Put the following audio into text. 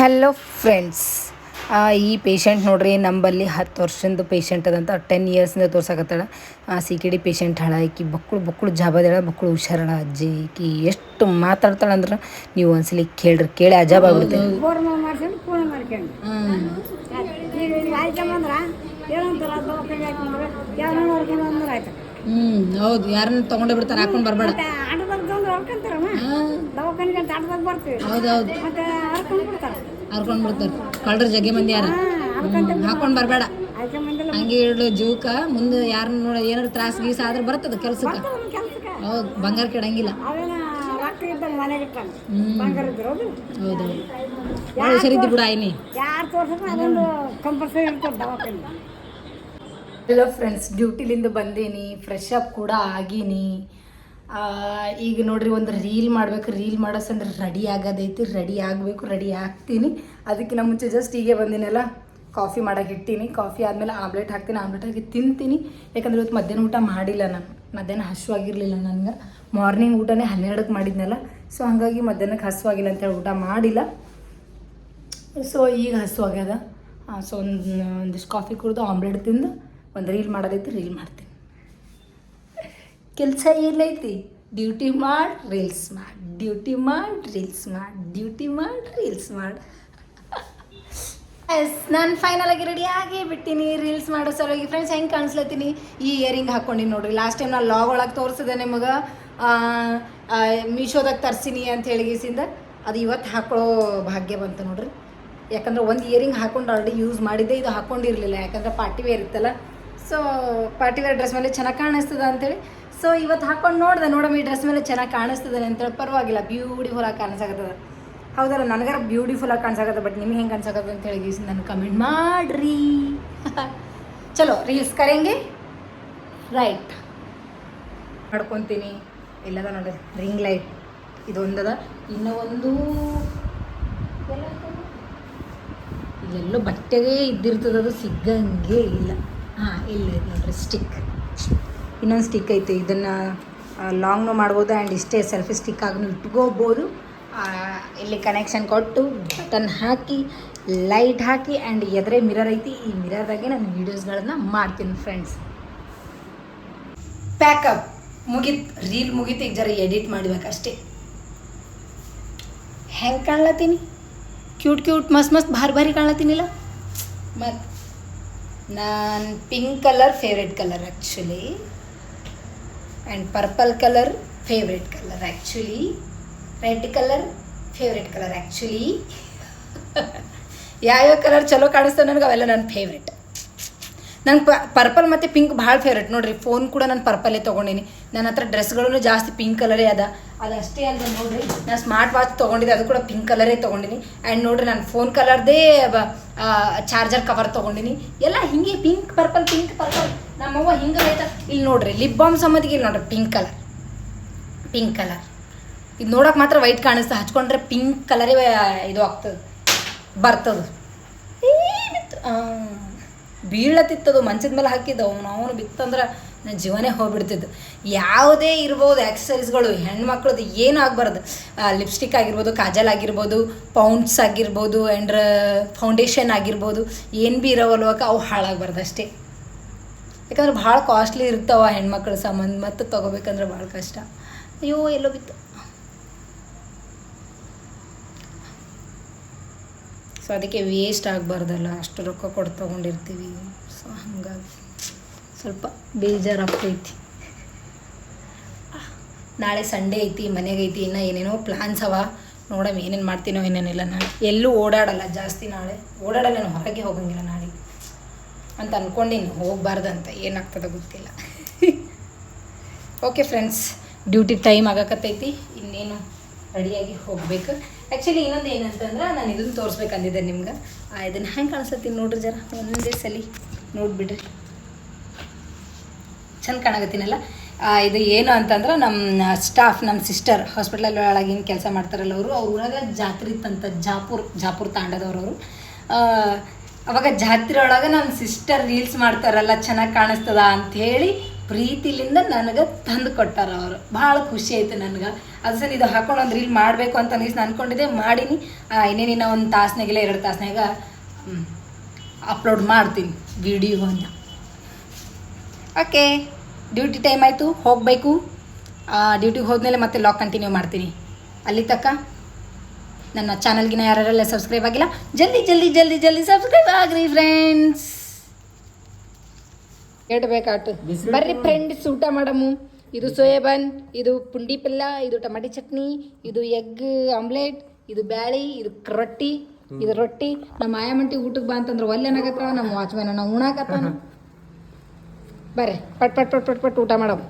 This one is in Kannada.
ಹಲೋ ಫ್ರೆಂಡ್ಸ್ ಈ ಪೇಷಂಟ್ ನೋಡ್ರಿ ನಂಬಲ್ಲಿ ಹತ್ತು ವರ್ಷದ ಪೇಷಂಟ್ ಅದಂತ ಟೆನ್ ಇಯರ್ಸಿಂದ ತೋರ್ಸಕತ್ತಾಳ. ಸಿ ಕೆ ಡಿ ಪೇಷಂಟ್ ಹಳ ಈಕಿ ಬಕ್ಕಳು ಬಕ್ಕಳು ಜಾಬದೇಳ ಬಕ್ಕಳು ಹುಷಾರಳ ಅಜ್ಜಿ ಈಕಿ ಎಷ್ಟು ಮಾತಾಡ್ತಾಳೆ ಅಂದ್ರೆ ನೀವು ಒಂದ್ಸಲಿ ಕೇಳ್ರಿ ಕೇಳಿ ಅಜಾಬ್ ಆಗುತ್ತೆ ಹ್ಞೂ ಹೌದು ಯಾರನ್ನ ತೊಗೊಂಡೇ ಬಿಡ್ತಾರೆ ಹಾಕೊಂಡು ಬರಬೇಡ. ಆಟದಾಗ ಬರ್ತೀವಿ. ಹೌದೌದು. ಮತ್ತೆ ಹರ್ಕೊಂಡು ಬಿಡ್ತಾರೆ. ಹರ್ಕೊಂಡು ಬಿಡ್ತಾರೆ. ಕಳ್ರ ಜಗ್ಗೆ ಮಂದಿ ಯಾರ? ಹಾಕೊಂಡು ಬರಬೇಡ. ಹಂಗೆ ಇಡ್ಲು ಜೂಕ ಮುಂದೆ ಯಾರನ್ನ ನೋಡ ಏನಾದ್ರು ತ್ರಾಸ ಗೀಸ ಆದ್ರೆ ಬರ್ತದ ಕೆಲ್ಸಕ್ಕೆ. ಕೆಲ್ಸಕ್ಕೆ. ಹೌದು ಬಂಗಾರ ಕೆಡಂಗಿಲ್ಲ. ಹೌದೌದು. ಭಾಳ ಹುಷಾರಿದ್ದಿ ಬಿಡು ಆಯ್ನಿ. ಹಲೋ ಫ್ರೆಂಡ್ಸ್ ಡ್ಯೂಟಿಲಿಂದ ಬಂದೀನಿ ಫ್ರೆಶ್ ಅಪ್ ಕೂಡ ಆಗೀನಿ. ಈಗ ನೋಡ್ರಿ ಒಂದು ರೀಲ್ ಮಾಡ್ಬೇಕು, ರೀಲ್ ಮಾಡೋಸಂದ್ರೆ ರೆಡಿ ಆಗೋದೈತಿ, ರೆಡಿ ಆಗಬೇಕು, ರೆಡಿ ಆಗ್ತೀನಿ. ಅದಕ್ಕಿಂತ ಮುಂಚೆ ಜಸ್ಟ್ ಹೀಗೆ ಬಂದಿನಲ್ಲ ಕಾಫಿ ಮಾಡೋಕೆ ಇಟ್ಟೀನಿ. ಕಾಫಿ ಆದಮೇಲೆ ಆಮ್ಲೆಟ್ ಹಾಕ್ತೀನಿ. ಆಮ್ಲೆಟ್ ಹಾಕಿ ತಿಂತೀನಿ. ಯಾಕಂದ್ರೆ ಇವತ್ತು ಮಧ್ಯಾಹ್ನ ಊಟ ಮಾಡಿಲ್ಲ ನಾನು. ಮಧ್ಯಾಹ್ನ ಹಸುವಾಗಿರಲಿಲ್ಲ ನನಗೆ. ಮಾರ್ನಿಂಗ್ ಊಟನೇ ಹನ್ನೆರಡಕ್ಕೆ ಮಾಡಿದ್ನಲ್ಲ. ಸೊ ಹಾಗಾಗಿ ಮಧ್ಯಾಹ್ನಕ್ಕೆ ಹಸುವಾಗಿಲ್ಲ ಅಂತೇಳಿ ಊಟ ಮಾಡಿಲ್ಲ. ಸೊ ಈಗ ಹಸುವಾಗ್ಯದ ಸೊ ಒಂದು, ಒಂದಿಷ್ಟು ಕಾಫಿ ಕುಡಿದು ಆಮ್ಲೆಟ್ ತಿಂದು, ಒಂದು ರೀಲ್ ಮಾಡೋದೈತಿ, ರೀಲ್ ಮಾಡ್ತೀನಿ. ಕೆಲಸ ಏನೈತಿ ಡ್ಯೂಟಿ ಮಾಡಿ, ರೀಲ್ಸ್ ಮಾಡಿ. ಡ್ಯೂಟಿ ಮಾಡಿ, ರೀಲ್ಸ್ ಮಾಡಿ. ಡ್ಯೂಟಿ ಮಾಡಿ, ರೀಲ್ಸ್ ಮಾಡಿ. ಎಸ್ ನಾನು ಫೈನಲ್ ಆಗಿ ರೆಡಿ ಆಗಿ ಬಿಟ್ಟಿನಿ ರೀಲ್ಸ್ ಮಾಡೋ ಸಲುವಾಗಿ ಫ್ರೆಂಡ್ಸ್ ಹೆಂಗೆ ಕಾಣಿಸ್ಲತ್ತೀನಿ? ಈ ಇಯರಿಂಗ್ ಹಾಕ್ಕೊಂಡಿನಿ ನೋಡ್ರಿ. ಲಾಸ್ಟ್ ಟೈಮ್ ನಾನು ಲಾಗ್ ಒಳಗೆ ತೋರಿಸಿದೆ ನಿಮಗೆ. ಮೀಶೋದಾಗ ತರ್ಸಿನಿ ಅಂತ ಹೇಳಿಗಿಸಿಂದ ಅದು ಇವತ್ತು ಹಾಕೊಳ್ಳೋ ಭಾಗ್ಯ ಬಂತು ನೋಡ್ರಿ. ಯಾಕಂದ್ರೆ ಒಂದು ಇಯರಿಂಗ್ ಹಾಕೊಂಡು ಆಲ್ರೆಡಿ ಯೂಸ್ ಮಾಡಿದ್ದೆ. ಇದು ಹಾಕೊಂಡಿರಲಿಲ್ಲ. ಯಾಕಂದ್ರೆ ಪಾರ್ಟಿ ವೇರ್ ಇತ್ತಲ್ಲ. ಸೊ ಪಾರ್ಟಿ ವೇರ್ ಡ್ರೆಸ್ ಮೇಲೆ ಚೆನ್ನಾಗಿ ಕಾಣಿಸ್ತದ ಅಂತೇಳಿ ಸೊ ಇವತ್ತು ಹಾಕೊಂಡು ನೋಡಿದೆ, ನೋಡಮ್ಮ, ಈ ಡ್ರೆಸ್ ಮೇಲೆ ಚೆನ್ನಾಗಿ ಕಾಣಿಸ್ತದೆ ಅಂತೇಳಿ ಪರವಾಗಿಲ್ಲ ಬ್ಯೂಟಿಫುಲ್ ಆಗಿ ಕಾಣಿಸಾಕತ್ತದ ಹೌದಲ್ಲ, ನನಗಾರ ಬ್ಯೂಟಿಫುಲ್ ಆಗಿ ಕಾಣಿಸಾಕತ್ತ ಬಟ್ ನಿಮ್ಗೆ ಹೆಂಗೆ ಕಾಣಿಸಾಕತ್ತ ಅಂತ ಹೇಳಿ ನಾನು ಕಮೆಂಟ್ ಮಾಡ್ರಿ. ಚಲೋ ರೀಲ್ಸ್ ಕರೆಂಗೆ? ರೈಟ್ ಮಾಡ್ಕೊತೀನಿ. ಎಲ್ಲದ ನೋಡಿ ರಿಂಗ್ ಲೈಟ್ ಇದೊಂದದ. ಇನ್ನೂ ಒಂದು ಇಲ್ಲೆಲ್ಲೋ ಬಟ್ಟೆಗೆ ಇದ್ದಿರ್ತದದು ಸಿಗಂಗೆ ಇಲ್ಲ. ಹಾಂ, ಇಲ್ಲ ನೋಡ್ರಿ ಸ್ಟಿಕ್ ಇನ್ನೊಂದು ಸ್ಟಿಕ್ ಐತೆ. ಇದನ್ನು ಲಾಂಗ್ನು ಮಾಡ್ಬೋದು ಆ್ಯಂಡ್ ಇಷ್ಟೇ ಸೆಲ್ಫಿ ಸ್ಟಿಕ್ ಆಗಿ ಇಟ್ಕೋಬೋದು. ಇಲ್ಲಿ ಕನೆಕ್ಷನ್ ಕೊಟ್ಟು ಬಟನ್ ಹಾಕಿ ಲೈಟ್ ಹಾಕಿ ಆ್ಯಂಡ್ ಎದುರೇ ಮಿರರ್ ಐತಿ. ಈ ಮಿರರ್ದಾಗೆ ನಾನು ವೀಡಿಯೋಸ್ಗಳನ್ನು ಮಾಡ್ತೀನಿ ಫ್ರೆಂಡ್ಸ್ ಪ್ಯಾಕಪ್ ಮುಗೀತು. ರೀಲ್ ಮುಗೀತು. ಈಗ ಜರ ಎಡಿಟ್ ಮಾಡ್ಬೇಕಷ್ಟೇ ಹೆಂಗೆ ಕಾಣ್ಲತ್ತೀನಿ? ಕ್ಯೂಟ್ ಕ್ಯೂಟ್ ಮಸ್ತ್ ಮಸ್ತ್, ಭಾರಿ ಭಾರಿ ಕಾಣ್ಲತ್ತೀನಿಲ್ಲ? ಮತ್ತು ನಾನು pink colour favourite colour actually and purple colour favourite colour actually red colour favourite colour actually ಯಾವ್ಯಾವ ಕಲರ್ ಚಲೋ ಕಾಣಿಸ್ತವೆ ನನಗೆ ಅವೆಲ್ಲ ನನ್ನ ಫೇವ್ರೆಟ್ ನಂಗೆ ಪ ಪರ್ಪಲ್ ಮತ್ತು ಪಿಂಕ್ ಭಾಳ ಫೇವ್ರೆಟ್ ನೋಡ್ರಿ ಫೋನ್ ಕೂಡ ನಾನು ಪರ್ಪಲ್ಲೇ ತೊಗೊಂಡೀನಿ. ನನ್ನ ಹತ್ರ ಡ್ರೆಸ್ಗಳೂ ಜಾಸ್ತಿ ಪಿಂಕ್ ಕಲರೇ ಅದ ಅದು. ಅಷ್ಟೇ ಅಲ್ಲ ನೋಡ್ರಿ, ನಾನು ಸ್ಮಾರ್ಟ್ ವಾಚ್ ತೊಗೊಂಡಿದ್ದೆ, ಅದು ಕೂಡ ಪಿಂಕ್ ಕಲರೇ ತೊಗೊಂಡಿನಿ. ಆ್ಯಂಡ್ ನೋಡ್ರಿ, ನಾನು ಫೋನ್ ಕಲರ್ದೇ ಚಾರ್ಜರ್ ಕವರ್ ತೊಗೊಂಡಿನಿ. ಎಲ್ಲ ಹಿಂಗೆ ಪಿಂಕ್ ಪರ್ಪಲ್ ಪಿಂಕ್ ಪರ್ಪಲ್ ನಮ್ಮವ್ವ ಹಿಂಗೆ ಆಯ್ತಾ ಇಲ್ಲಿ ನೋಡ್ರಿ ಲಿಪ್ ಬಾಮ್ ಸಮದಿಗೆ ಇಲ್ಲಿ ನೋಡ್ರಿ ಪಿಂಕ್ ಕಲರ್ ಪಿಂಕ್ ಕಲರ್ ಇದು ನೋಡೋಕೆ ಮಾತ್ರ ವೈಟ್ ಕಾಣಿಸ್ತಾ, ಹಚ್ಕೊಂಡ್ರೆ ಪಿಂಕ್ ಕಲರೇ ಇದು ಆಗ್ತದೆ. ಬರ್ತದೆ. ಬೀಳತ್ತಿತ್ತದು ಮಂಚದ ಮೇಲೆ ಹಾಕಿದ್ದವು ಅವನು ಬಿತ್ತಂದ್ರೆ ನನ್ನ ಜೀವನೇ ಹೋಗ್ಬಿಡ್ತಿದ್ದು ಯಾವುದೇ ಇರ್ಬೋದು ಆಕ್ಸಸರೀಸ್ಗಳು ಹೆಣ್ಮಕ್ಳದ್ದು ಏನೂ ಆಗಬಾರ್ದು. ಲಿಪ್ಸ್ಟಿಕ್ ಆಗಿರ್ಬೋದು, ಕಾಜಲ್ ಆಗಿರ್ಬೋದು ಪೌಂಡ್ಸ್ ಆಗಿರ್ಬೋದು ಆ್ಯಂಡ್ರ ಫೌಂಡೇಶನ್ ಆಗಿರ್ಬೋದು, ಏನು ಭೀ ಇರೋವಲ್ವಾಗ ಅವು ಹಾಳಾಗಬಾರ್ದು ಅಷ್ಟೇ. ಯಾಕಂದ್ರೆ ಭಾಳ ಕಾಸ್ಟ್ಲಿ ಇರ್ತಾವ ಹೆಣ್ಮಕ್ಳ ಸಾಮಾನು, ಮತ್ತು ತೊಗೋಬೇಕಂದ್ರೆ ಭಾಳ ಕಷ್ಟ. ಅಯ್ಯೋ, ಎಲ್ಲೋ ಬಿತ್ತು. ಸೊ ಅದಕ್ಕೆ ವೇಸ್ಟ್ ಆಗಬಾರ್ದಲ್ಲ, ಅಷ್ಟು ರೊಕ್ಕ ಕೊಟ್ಟು ತೊಗೊಂಡಿರ್ತೀವಿ. ಸೊ ಹಂಗಾಗಿ ಸ್ವಲ್ಪ ಬೇಜಾರಾಗ್ತೈತಿ ನಾಳೆ ಸಂಡೇ ಐತಿ, ಮನೆಗೆ ಐತಿ, ಇನ್ನು ಏನೇನೋ ಪ್ಲ್ಯಾನ್ಸ್ ಅವ. ನೋಡಮ್ ಏನೇನು ಮಾಡ್ತೀನೋ, ಏನೇನಿಲ್ಲ ನಾಳೆ. ಎಲ್ಲೂ ಓಡಾಡಲ್ಲ ಜಾಸ್ತಿ ನಾಳೆ. ಓಡಾಡಲ್ಲ, ನಾನು ಹೊರಗೆ ಹೋಗಂಗಿಲ್ಲ ನಾಳೆ. ಅಂತ ಅಂದ್ಕೊಂಡಿನಿ ಹೋಗ್ಬಾರ್ದಂತ. ಏನಾಗ್ತದೆ ಗೊತ್ತಿಲ್ಲ. ಓಕೆ ಫ್ರೆಂಡ್ಸ್ ಡ್ಯೂಟಿ ಟೈಮ್ ಆಗಕತ್ತೈತಿ. ಇನ್ನೇನು ರೆಡಿಯಾಗಿ ಹೋಗ್ಬೇಕು. ಆ್ಯಕ್ಚುಲಿ ಇನ್ನೊಂದು ಏನಂತಂದ್ರೆ ನಾನು ಇದನ್ನು ತೋರಿಸ್ಬೇಕಂದಿದ್ದೆ ನಿಮ್ಗೆ. ಇದನ್ನು ಹೆಂಗೆ ಕಾಣಿಸ್ತೀನಿ ನೋಡ್ರಿ ಜರ. ಒಂದೇ ಸಲ ನೋಡಿಬಿಡ್ರಿ. ಚಂದ ಕಾಣಕತ್ತೀನಲ್ಲ. ಇದು ಏನು ಅಂತಂದ್ರೆ ನಮ್ಮ ಸ್ಟಾಫ್ ನಮ್ಮ ಸಿಸ್ಟರ್ ಹಾಸ್ಪಿಟ್ಲಲ್ಲಿ ಒಳಗೆ ಏನು ಕೆಲಸ ಮಾಡ್ತಾರಲ್ಲ ಅವರು, ಅವ್ರ ಊರಾಗ ಜಾತ್ರೆ ಇತ್ತಂತ ಜಾಪುರ್ ಜಾಪುರ್ ತಾಂಡದವ್ರು ಅವರು. ಅವಾಗ ಜಾತ್ರೆ ಒಳಗೆ ನಮ್ಮ ಸಿಸ್ಟರ್ ರೀಲ್ಸ್ ಮಾಡ್ತಾರಲ್ಲ ಚೆನ್ನಾಗಿ ಕಾಣಿಸ್ತದ ಹೇಳಿ ಪ್ರೀತಿಲಿಂದ ನನಗೆ ತಂದು ಕೊಟ್ಟಾರ ಅವರು. ಭಾಳ ಖುಷಿ ಆಯ್ತು ನನಗೆ. ಅದು ಸರ್ ಇದು ಹಾಕೊಂಡು ಒಂದು ರೀಲ್ ಮಾಡಬೇಕು ಅಂತ ಅನಿಸ್ ಅಂದ್ಕೊಂಡಿದ್ದೆ ಮಾಡೀನಿ. ಇನ್ನೇನಿನ ಇನ್ನೇನಿನ್ನ ಒಂದು ತಾಸ್ನಾಗಿಲ್ಲ ಎರಡು ತಾಸ್ನಾಗ ಅಪ್ಲೋಡ್ ಮಾಡ್ತೀನಿ ವಿಡಿಯೋನ. ಓಕೆ ಡ್ಯೂಟಿ ಟೈಮ್ ಆಯಿತು ಹೋಗಬೇಕು. ಡ್ಯೂಟಿಗೆ ಹೋದ್ಮೇಲೆ ಮತ್ತೆ ಲಾಕ್ ಕಂಟಿನ್ಯೂ ಮಾಡ್ತೀನಿ. ಅಲ್ಲಿ ತನಕ ನನ್ನ ಚಾನಲ್ಗಿನ ಯಾರೆಲ್ಲ ಸಬ್ಸ್ಕ್ರೈಬ್ ಆಗಿಲ್ಲ ಜಲ್ದಿ ಜಲ್ದಿ ಜಲ್ದಿ ಜಲ್ದಿ ಸಬ್ಸ್ಕ್ರೈಬ್ ಆಗ್ರಿ ಫ್ರೆಂಡ್ಸ್ ಕೇಳಬೇಕಾಟು ಬರ್ರಿ ಫ್ರೆಂಡ್ಸ್ ಊಟ ಮಾಡಮು. ಇದು ಸೋಯಾಬನ್ ಇದು ಪುಂಡಿ ಪಲ್ಯ ಇದು ಟಮಾಟಿ ಚಟ್ನಿ ಇದು ಎಗ್ ಆಮ್ಲೆಟ್ ಇದು ಬ್ಯಾಳಿ ಇದು ರೊಟ್ಟಿ ಇದು ರೊಟ್ಟಿ. ನಮ್ಮ ಆಯಮಂಟಿ ಊಟಕ್ಕೆ ಬಾ ಅಂತಂದ್ರೆ ಒಲ್ಲೆನಾಗತ್ತ ನಮ್ಮ ವಾಚ್ಮ್ಯಾನ ನಾವು ಉಣಾಕತ್ತ ಬರ್ರಿ ಪಟ್ ಪಟ್ ಪಟ್ ಪಟ್ ಪಟ್ ಊಟ ಮಾಡಮ್.